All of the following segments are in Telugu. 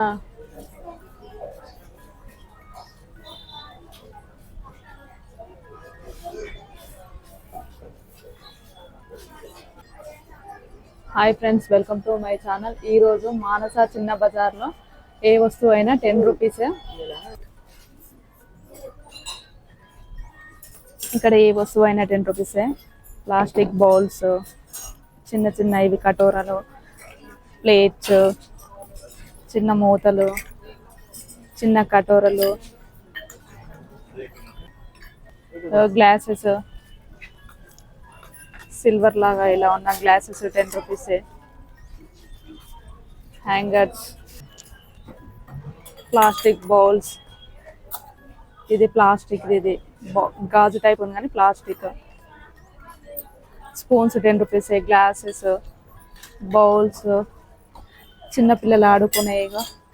Hi friends welcome to my channel ఈరోజు మానస చిన్న బజార్లో ఏ వస్తువు అయినా టెన్ రూపీసే ఇక్కడ ఏ వస్తువు అయినా టెన్ రూపీసే ప్లాస్టిక్ బౌల్స్ చిన్న చిన్న ఇవి కటోరాలు ప్లేట్స్ చిన్న మూతలు చిన్న కటోరలు గ్లాసెస్ సిల్వర్ లాగా ఇలా ఉన్న గ్లాసెస్ టెన్ రూపీసే హ్యాంగర్స్ ప్లాస్టిక్ బౌల్స్ ఇది ప్లాస్టిక్ ఇది. గాజు టైప్ ఉంది కానీ ప్లాస్టిక్ స్పూన్స్ టెన్ రూపీసే గ్లాసెస్ బౌల్స్ చిన్నపిల్లలు ఆడుకునే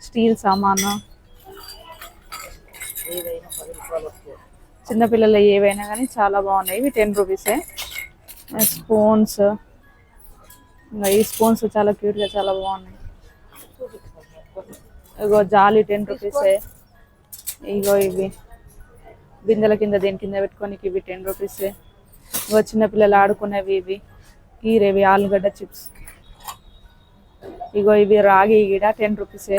స్టీల్ సామాను. చిన్నపిల్లలు ఏవైనా కానీ చాలా బాగున్నాయి. ఇవి టెన్ రూపీసే. స్పూన్స్. ఇంకా ఈ స్పూన్స్ చాలా క్యూట్గా చాలా బాగున్నాయి. ఇగో జాలి టెన్ రూపీసే. ఇగో ఇవి. బిందెల కింద దేని కింద పెట్టుకోనికి ఇవి టెన్ రూపీసే. ఇగో చిన్నపిల్లలు ఆడుకునేవి ఇవి. కీరేవి ఆలుగడ్డ చిప్స్. ఇగో ఇవి రాగి గిడ టెన్ రూపీసే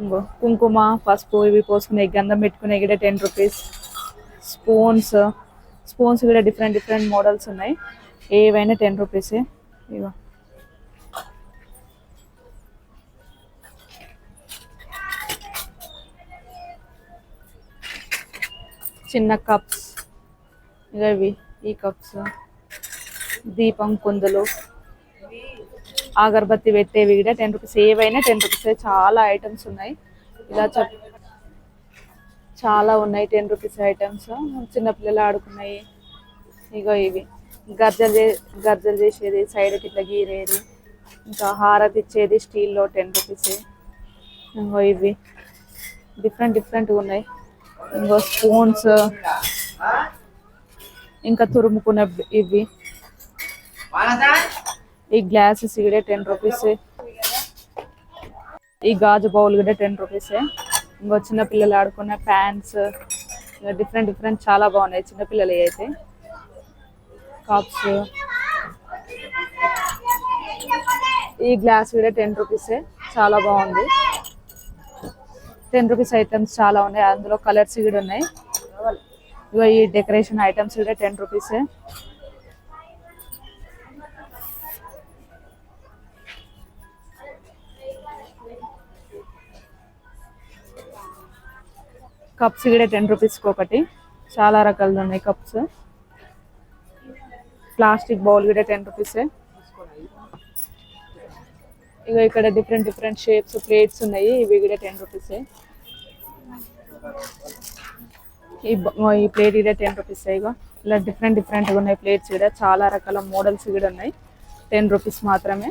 ఇంకో కుంకుమ పసుపు ఇవి పోసుకునే గంధం పెట్టుకునే గిడ టెన్ రూపీస్ స్పూన్స్ స్పూన్స్ కూడా డిఫరెంట్ డిఫరెంట్ మోడల్స్ ఉన్నాయి. ఏవైనా టెన్ రూపీసే ఇగో. చిన్న కప్స్ ఇక ఇవి ఈ కప్స్ దీపం కుందులు. అగరబత్తి పెట్టేవి కూడా టెన్ రూపీస్ ఏవైనా టెన్ రూపీస్. చాలా ఐటమ్స్ ఉన్నాయి. ఇలా చెప్ చాలా ఉన్నాయి టెన్ రూపీస్ ఐటమ్స్ చిన్నపిల్లలు ఆడుకున్నాయి. ఇగో ఇవి. గర్జలు చే గర్జలు చేసేది సైడ్కి ఇట్లా గీరేది. ఇంకా హారతి ఇచ్చేది స్టీల్లో టెన్ రూపీస్. ఇంకో ఇవి. డిఫరెంట్ డిఫరెంట్గా ఉన్నాయి. ఇంకో స్పూన్స్. ఇంకా తురుముకునే ఇవి. ఈ గ్లాసెస్ కూడా టెన్ రూపీస్ ఈ గాజు బౌల్ కూడా టెన్ రూపీసే ఇంకో చిన్న పిల్లలు ఆడుకునే ఫ్యాన్స్ ఇంకా డిఫరెంట్ డిఫరెంట్ చాలా బాగున్నాయి చిన్న పిల్లలు అయితే. కప్స్ ఈ గ్లాస్ కూడా టెన్ రూపీసే చాలా బాగుంది. టెన్ రూపీస్ ఐటమ్స్ చాలా ఉన్నాయి. అందులో కలర్స్ కూడా ఉన్నాయి. ఇగో ఈ డెకరేషన్ ఐటమ్స్ కూడా టెన్ రూపీసే కప్స్ కూడా టెన్ రూపీస్కి ఒకటి. చాలా రకాలు ఉన్నాయి కప్స్. ప్లాస్టిక్ బౌల్ కూడా టెన్ రూపీసే. ఇక ఇక్కడ డిఫరెంట్ డిఫరెంట్ షేప్స్ ప్లేట్స్ ఉన్నాయి. ఇవి కూడా టెన్ రూపీసే. ఈ ఈ ప్లేట్ కూడా టెన్ రూపీస్ ఇగో. ఇలా డిఫరెంట్ డిఫరెంట్గా ఉన్నాయి ప్లేట్స్ కూడా. చాలా రకాల మోడల్స్ కూడా ఉన్నాయి. టెన్ రూపీస్ మాత్రమే.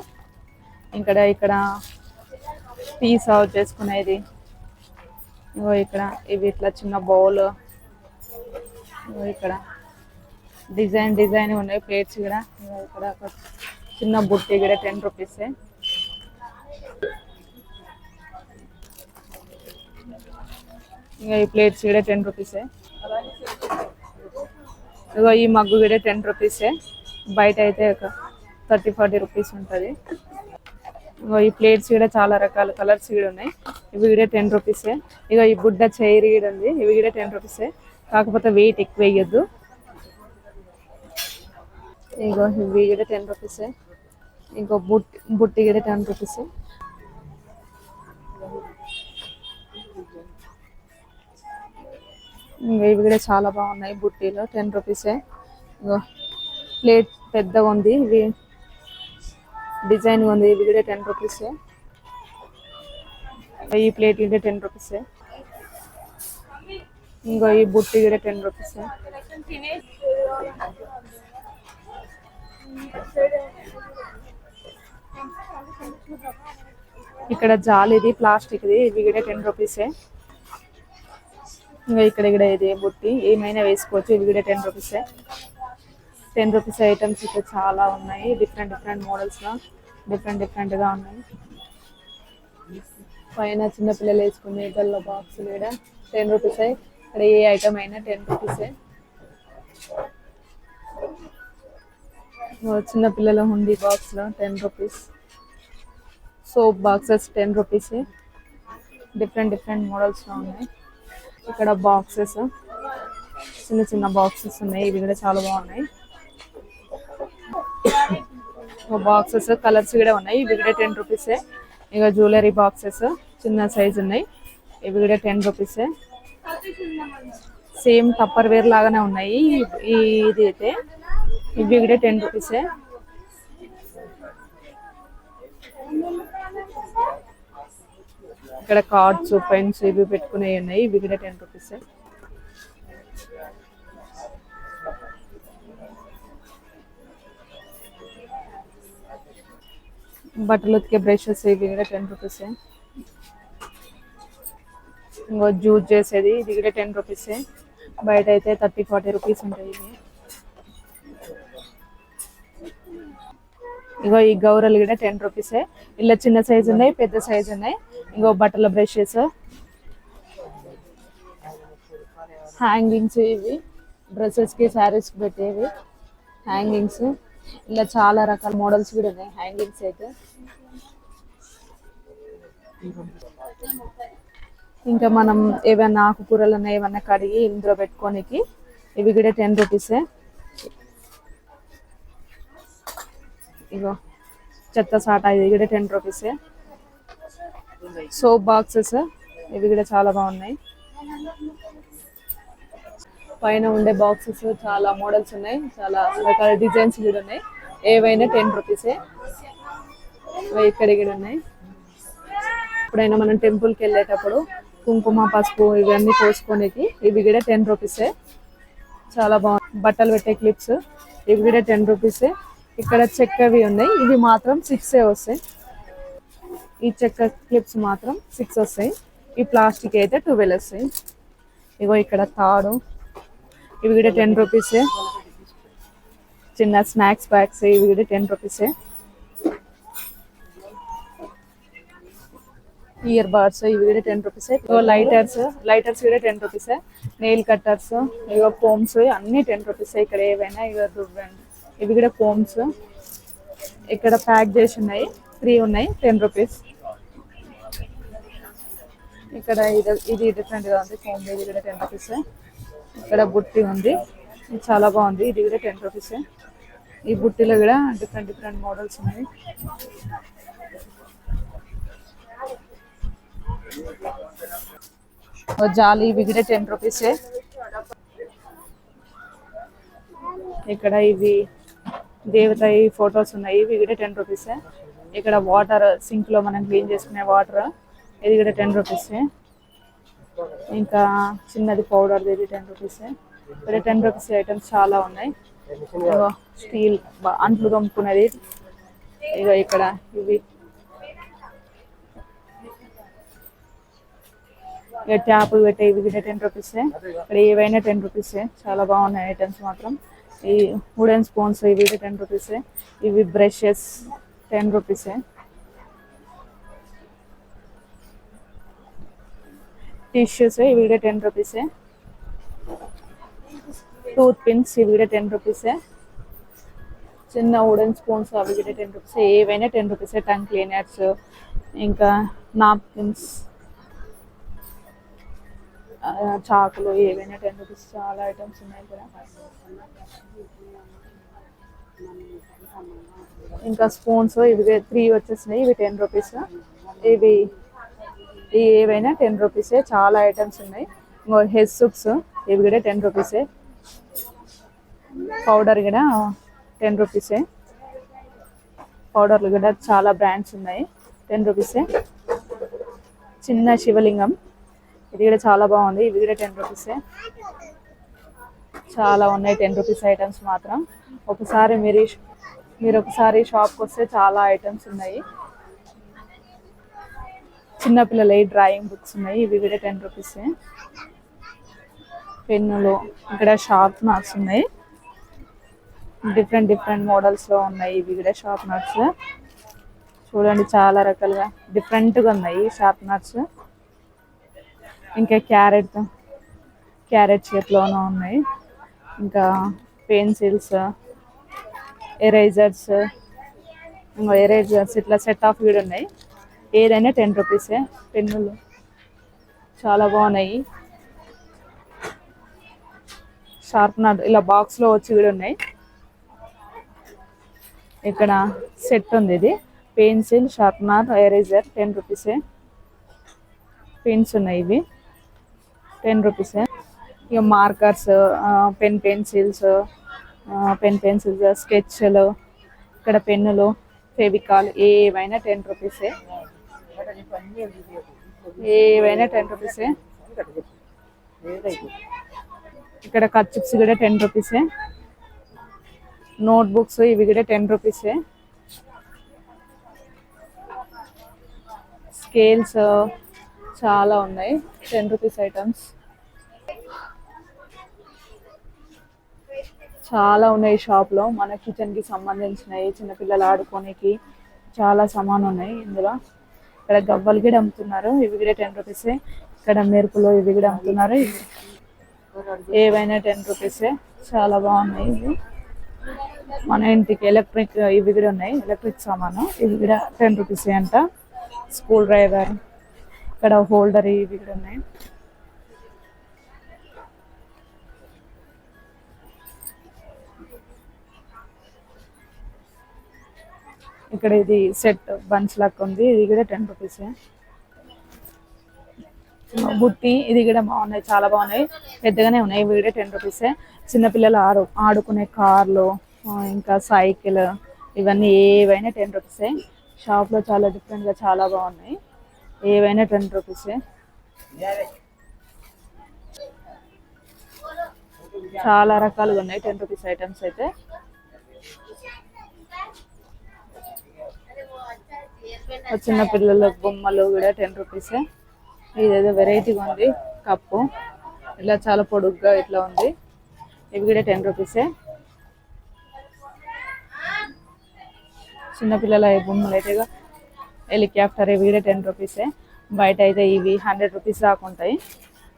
ఇక్కడ ఇక్కడ టీ సర్వ్ చేసుకునేది. ఇగో ఇక్కడ ఇవి ఇట్లా చిన్న బౌల్ ఇగో ఇక్కడ. డిజైన్ డిజైన్ ఉన్నాయి ప్లేట్స్ కూడా. ఇగో ఇక్కడ ఒక చిన్న బుట్టి కూడా టెన్ రూపీసే ఇంకా ఈ ప్లేట్స్ కూడా టెన్ రూపీసే ఇగో ఈ మగ్గు కూడా టెన్ రూపీసే బయట అయితే ఒక థర్టీ ఫార్టీ రూపీస్ ఉంటుంది. ఇగో ఈ ప్లేట్స్ కూడా చాలా రకాల కలర్స్ కూడా ఉన్నాయి. ఇవి కూడా టెన్ రూపీసే ఇగో ఈ బుడ్డ చైర్ కూడా ఉంది. ఇవి కూడా టెన్ రూపీసే కాకపోతే వెయిట్ ఎక్కువ వేయద్దు. ఇగో ఇవి కూడా టెన్ రూపీసే ఇంకో బుట్టి బుట్టి కూడా టెన్ రూపీసే ఇంకా ఇవి కూడా చాలా బాగున్నాయి బుట్టీలో టెన్ రూపీసే ఇగో ప్లేట్ పెద్దగా ఉంది. ఇవి డిజైన్ ఉంది ఇది కూడా టెన్ రూపీస్ ఈ ప్లేట్ కూడా టెన్ రూపీస్ ఇంకో ఈ బుట్టి కూడా టెన్ రూపీస్ ఇక్కడ జాలిది ప్లాస్టిక్ది ఇవి కూడా టెన్ రూపీసే ఇంకా ఇక్కడ కూడా ఇది బుట్టి ఏమైనా వేసుకోవచ్చు ఇవి కూడా టెన్ రూపీసే టెన్ రూపీస్ ఐటమ్స్ ఇక్కడ చాలా ఉన్నాయి. డిఫరెంట్ డిఫరెంట్ మోడల్స్లో డిఫరెంట్ డిఫరెంట్గా ఉన్నాయి. పైన చిన్నపిల్లలు వేసుకునే గల్ల బాక్స్ ఇక్కడ టెన్ రూపీస్ ఇక్కడ ఏ ఐటమ్ అయినా టెన్ రూపీసే చిన్న పిల్లల హుండీ బాక్స్లో ten rupees. Soap boxes ten rupees different different మోడల్స్లో ఉన్నాయి. ఇక్కడ బాక్సెస్ చిన్న చిన్న బాక్సెస్ ఉన్నాయి. ఇవి కూడా చాలా బాగున్నాయి. బాక్సెస్ కలర్స్ కూడా ఉన్నాయి. ఇవి కూడా టెన్ రూపీసే ఇక జ్యువెలరీ బాక్సెస్ చిన్న సైజ్ ఉన్నాయి. ఇవి కూడా టెన్ రూపీసే సేమ్ టప్పర్ వేర్ లాగానే ఉన్నాయి. ఇది అయితే ఇవి కూడా టెన్ రూపీసే ఇక్కడ కార్డ్స్ పెన్స్ ఇవి పెట్టుకునేవి ఉన్నాయి. ఇవి కూడా టెన్ రూపీసే బట్టలు ఉతికే బ్రషెస్ ఇవి కూడా టెన్ రూపీసే ఇంకో జ్యూస్ చేసేది ఇది కూడా టెన్ రూపీసే బయట అయితే థర్టీ ఫార్టీ రూపీస్ ఉంటాయి ఇవి. ఇగో ఈ గౌరలు కూడా టెన్ రూపీసే ఇలా చిన్న సైజు ఉన్నాయి పెద్ద సైజు ఉన్నాయి. ఇంకో బట్టల బ్రషెస్. హ్యాంగింగ్స్ ఇవి. డ్రెస్సెస్కి కి పెట్టేవి. హ్యాంగింగ్స్ ఇలా చాలా రకాల మోడల్స్ కూడా ఉన్నాయి హ్యాంగింగ్స్ అయితే. ఇంకా మనం ఏమైనా ఆకుకూరలు ఏమన్నా కడిగి ఇందులో పెట్టుకోనికి ఇవి కూడా టెన్ రూపీసే ఇగో చెత్త సాట ఇది కూడా టెన్ రూపీసే సోప్ బాక్సెస్ ఇవి కూడా చాలా బాగున్నాయి. పైన ఉండే బాక్సెస్ చాలా మోడల్స్ ఉన్నాయి. చాలా రకాల డిజైన్స్ కూడా ఉన్నాయి. ఏవైనా టెన్ రూపీసే ఇక్కడ కూడా ఉన్నాయి. ఎప్పుడైనా మనం టెంపుల్కి వెళ్ళేటప్పుడు కుంకుమ పసుపు ఇవన్నీ పోసుకోనికి ఇవి కూడా టెన్ రూపీసే చాలా బాగుంది బట్టలు పెట్టే క్లిప్స్ ఇవి కూడా టెన్ రూపీసే ఇక్కడ చెక్కవి ఉన్నాయి. ఇవి మాత్రం సిక్సే వస్తాయి. ఈ చెక్క క్లిప్స్ మాత్రం సిక్స్ వస్తాయి. ఈ ప్లాస్టిక్ అయితే ట్వెల్వ్ వస్తాయి ఇగో ఇక్కడ తాడు. ఇవి కూడా టెన్ రూపీసే చిన్న స్నాక్స్ ప్యాక్స్ ఇవి కూడా టెన్ రూపీసే ఇయర్ బాడ్స్ ఇవి కూడా టెన్ రూపీస్ లైటర్స్ లైటర్స్ కూడా టెన్ రూపీస్ నెయిల్ కట్టర్స్ ఇగో కోమ్స్ అన్ని టెన్ రూపీస్ ఇక్కడ ఏవైనా ఇగో దువ్వండి ఇవి కూడా కోమ్స్ ఇక్కడ ప్యాక్ చేసి ఉన్నాయి. త్రీ ఉన్నాయి టెన్ రూపీస్ ఇక్కడ ఇది ఇది డిఫరెంట్గా ఉంది. కోమ్ ఇది కూడా టెన్ రూపీస్ ఇక్కడ బుట్టి ఉంది. ఇది చాలా బాగుంది. ఇది కూడా టెన్ రూపీస్ ఈ బుట్టిలో కూడా డిఫరెంట్ డిఫరెంట్ మోడల్స్ ఉన్నాయి. జాలి ఇవి కూడా టెన్ రూపీసే ఇక్కడ ఇవి దేవతాయి ఫొటోస్ ఉన్నాయి. ఇవి కూడా టెన్ రూపీసే ఇక్కడ వాటర్ సింక్లో మనం క్లీన్ చేసుకునే వాటర్. ఇది కూడా టెన్ రూపీసే ఇంకా చిన్నది పౌడర్ ఇది టెన్ రూపీస్ ఇక్కడ టెన్ రూపీస్ ఐటమ్స్ చాలా ఉన్నాయి. స్టీల్ అంట్లు తొమ్ముకునేది ఇగో ఇక్కడ ఇవి. ఇక ట్యాపులు పెట్టే ఇవి గిట్ట టెన్ రూపీసే ఇక్కడ ఏవైనా టెన్ రూపీసే చాలా బాగున్నాయి ఐటమ్స్ మాత్రం. ఈ వుడెన్ స్పూన్స్ ఇవి టెన్ రూపీసే ఇవి బ్రషెస్ టెన్ రూపీసే టిష్యూస్ ఇవి కూడా టెన్ రూపీసే టూత్ పిన్స్ ఇవి కూడా టెన్ రూపీసే చిన్న వుడెన్ స్పూన్స్ అవి కూడా టెన్ రూపీస్ ఏవైనా టెన్ రూపీసే టంగ్ క్లీనర్స్ ఇంకా నాప్కిన్స్ చాకులు ఏవైనా టెన్ రూపీస్ చాలా ఐటమ్స్ ఉన్నాయి ఇక్కడ ఇంకా స్పూన్స్ ఇవి త్రీ వచ్చేసినాయి. ఇవి టెన్ రూపీస్ ఇవి ఇవి ఏవైనా టెన్ రూపీసే చాలా ఐటమ్స్ ఉన్నాయి. ఇంకో హెడ్ సూప్స్ ఇవి కూడా టెన్ రూపీసే. పౌడర్ కూడా టెన్ రూపీసే. పౌడర్లు కూడా చాలా బ్రాండ్స్ ఉన్నాయి. టెన్ రూపీసే. చిన్న శివలింగం. ఇది కూడా చాలా బాగుంది. ఇవి కూడా టెన్ రూపీసే. చాలా ఉన్నాయి టెన్ రూపీస్ ఐటమ్స్ మాత్రం. ఒకసారి మీరు మీరు ఒకసారి షాప్కి వస్తే చాలా ఐటమ్స్ ఉన్నాయి. చిన్నపిల్లల డ్రాయింగ్ బుక్స్ ఉన్నాయి ఇవి కూడా టెన్ రూపీసే పెన్నులు ఇక్కడ షార్ప్నర్స్ ఉన్నాయి. డిఫరెంట్ డిఫరెంట్ మోడల్స్లో ఉన్నాయి ఇవి కూడా షార్ప్నర్స్ చూడండి చాలా రకాలుగా డిఫరెంట్గా ఉన్నాయి షార్ప్నర్స్ ఇంకా క్యారెట్ క్యారెట్ షేప్లోనూ ఉన్నాయి. ఇంకా పెన్సిల్స్ ఎరేజర్స్ ఇంకా ఎరేజర్స్ ఇట్లా సెట్ ఆఫ్ కూడా ఉన్నాయి ఏదైనా టెన్ రూపీసే పెన్నులు. చాలా బాగున్నాయి. షార్ప్నర్ ఇలా బాక్స్లో వచ్చి కూడా ఉన్నాయి. ఇక్కడ సెట్ ఉంది ఇది. పెన్సిల్ షార్ప్నర్ ఎరేజర్ టెన్ రూపీసే. పెన్స్ ఉన్నాయి ఇవి. టెన్ రూపీసే. ఇక markers pen pencils pen pencils స్కెచ్లు ఇక్కడ పెన్నులు ఫెవికాల్ ఏవైనా టెన్ రూపీసే. ఏవైనా టెన్ రూపీసే ఇక్కడ కచ్చిప్స్ కూడా టెన్ రూపీసే నోట్ బుక్స్ ఇవి కూడా టెన్ రూపీసే స్కేల్స్ చాలా ఉన్నాయి. Ten rupees items. చాలా ఉన్నాయి షాప్లో. మన కిచెన్కి సంబంధించినవి చిన్నపిల్లలు ఆడుకోనికి చాలా సామాన్ ఉన్నాయి ఇందులో. ఇక్కడ గవ్వలు కూడా అమ్ముతున్నారు. ఇవి కూడా టెన్ రూపీసే ఇక్కడ మెరుపులు ఇవి కూడా అమ్ముతున్నారు. ఏవైనా టెన్ రూపీసే చాలా బాగున్నాయి ఇవి. మన ఇంటికి ఎలక్ట్రిక్ ఇవి కూడా ఉన్నాయి. ఎలక్ట్రిక్ సామాను. ఇవి కూడా టెన్ రూపీసే అంట. స్కూల్ డ్రైవర్ ఇక్కడ హోల్డర్ ఇవి కూడా ఉన్నాయి. ఇక్కడ ఇది సెట్ బంచ్ లాగా ఉంది. ఇది కూడా టెన్ రూపీసే బుట్టి ఇది కూడా బాగున్నాయి చాలా బాగున్నాయి. పెద్దగానే ఉన్నాయి ఇవి కూడా టెన్ రూపీసే చిన్నపిల్లలు ఆడు ఆడుకునే కార్లు ఇంకా సైకిల్ ఇవన్నీ ఏవైనా టెన్ రూపీసే షాప్లో చాలా డిఫరెంట్గా చాలా బాగున్నాయి. ఏవైనా టెన్ రూపీసే చాలా రకాలుగా ఉన్నాయి టెన్ రూపీస్ ఐటమ్స్ అయితే. చిన్న పిల్లల బొమ్మలు కూడా టెన్ రూపీసే ఇదేదో వెరైటీగా ఉంది కప్పు. ఇలా చాలా పొడుగ్గా ఇట్లా ఉంది. ఇవి కూడా టెన్ రూపీసే చిన్నపిల్లల బొమ్మలు అయితే హెలికాప్టర్ ఇవి కూడా టెన్ రూపీసే బయట అయితే ఇవి హండ్రెడ్ రూపీస్ దాకా ఉంటాయి.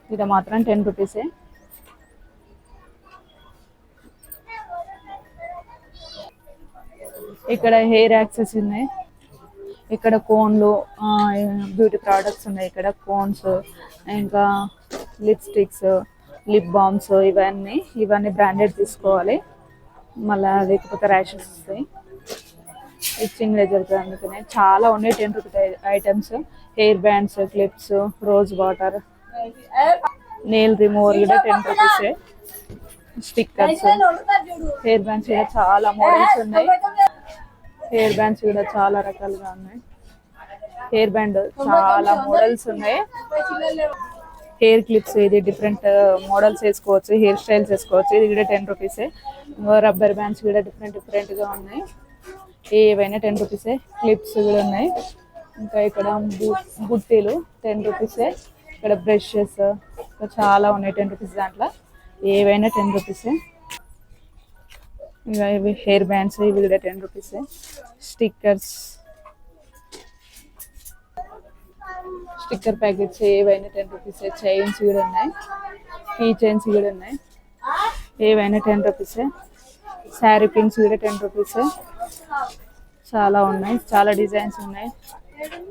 ఇది మాత్రం టెన్ రూపీసే ఇక్కడ హెయిర్ యాక్సెస్ ఉన్నాయి. ఇక్కడ కోన్లు బ్యూటీ ప్రోడక్ట్స్ ఉన్నాయి ఇక్కడ కోన్స్ ఇంకా లిప్స్టిక్స్ లిప్ బామ్స్ ఇవన్నీ ఇవన్నీ బ్రాండెడ్ తీసుకోవాలి. మళ్ళీ లేకపోతే ర్యాషెస్ వస్తాయి. ఇచ్చింగ్ జరుగుతుంది అందుకనే చాలా ఉన్నాయి ten rupees items hair bands clips rose water nail remover కూడా టెన్ రూపీసే స్టిక్కర్స్ హెయిర్ బ్యాండ్స్ కూడా చాలా మోడల్స్ ఉన్నాయి. హెయిర్ బ్యాండ్స్ కూడా చాలా రకాలుగా ఉన్నాయి. హెయిర్ బ్యాండ్ చాలా మోడల్స్ ఉన్నాయి. హెయిర్ క్లిప్స్ ఇది డిఫరెంట్ మోడల్స్ వేసుకోవచ్చు హెయిర్ స్టైల్స్ వేసుకోవచ్చు. ఇది కూడా టెన్ రూపీసే రబ్బర్ బ్యాండ్స్ కూడా డిఫరెంట్ డిఫరెంట్గా ఉన్నాయి ఏవైనా టెన్ రూపీసే క్లిప్స్ కూడా ఉన్నాయి. ఇంకా ఇక్కడ బు- బుట్టీలు టెన్ రూపీసే ఇక్కడ బ్రషెస్ ఇంకా చాలా ఉన్నాయి టెన్ రూపీస్ దాంట్లో. ఏవైనా టెన్ రూపీసే ఇంకా ఇవి హెయిర్ బ్యాండ్స్ ఇవి కూడా ten rupees stickers sticker packets ఏవైనా టెన్ రూపీస్ చైన్స్ కూడా ఉన్నాయి. కీ చైన్స్ కూడా ఉన్నాయి. ఏవైనా టెన్ రూపీస్ శారీ పిన్స్ కూడా టెన్ రూపీస్ చాలా ఉన్నాయి. చాలా డిజైన్స్ ఉన్నాయి.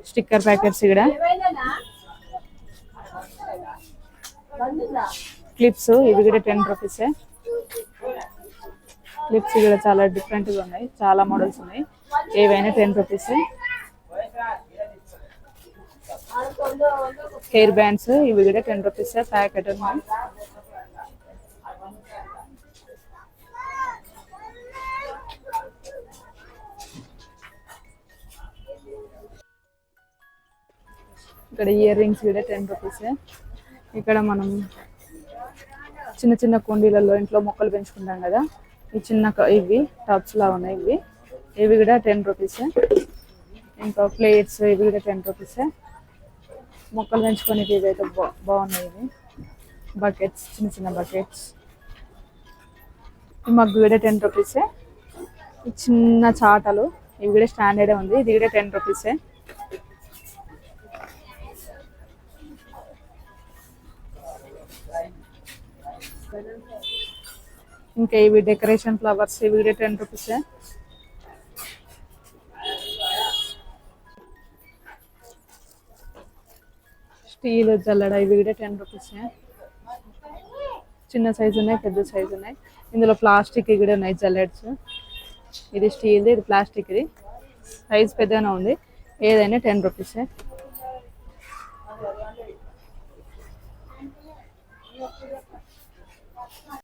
స్టిక్కర్ ప్యాకెట్స్ కూడా క్లిప్స్ ఇవి కూడా టెన్ రూపీసే క్లిప్స్ కూడా చాలా డిఫరెంట్గా ఉన్నాయి. చాలా మోడల్స్ ఉన్నాయి. ఏవైనా టెన్ రూపీస్ హెయిర్ బ్యాండ్స్ ఇవి కూడా టెన్ రూపీస్ ప్యాకెట్ ఉన్నాయి. ఇక్కడ ఇయర్ రింగ్స్ కూడా టెన్ రూపీస్ ఇక్కడ మనం చిన్న చిన్న కుండీలలో ఇంట్లో మొక్కలు పెంచుకుంటాం కదా. ఈ చిన్న ఇవి టబ్స్ లా ఉన్నాయి ఇవి. ఇవి కూడా టెన్ రూపీస్ ఇంకా ప్లేట్స్ ఇవి కూడా టెన్ రూపీస్ మొక్కలు పెంచుకోనికి ఇవి అయితే బా బాగున్నాయి ఇవి. బకెట్స్ చిన్న చిన్న బకెట్స్. ఈ మగ్గు కూడా టెన్ రూపీసే ఈ చిన్న చాటలు ఇవి కూడా స్టాండర్డ్ ఉంది. ఇది కూడా టెన్ రూపీసే ఇంకా ఇవి డెకరేషన్ ఫ్లవర్స్ ఇవి కూడా టెన్ రూపీసే స్టీల్ జల్లడ ఇవి కూడా టెన్ రూపీసే చిన్న సైజు ఉన్నాయి పెద్ద సైజు ఉన్నాయి. ఇందులో ప్లాస్టిక్ కూడా ఉన్నాయి జల్లెడ్స్. ఇది స్టీల్ది ఇది ప్లాస్టిక్ది. సైజ్ పెద్దగానే ఉంది. ఏదైనా టెన్ రూపీసే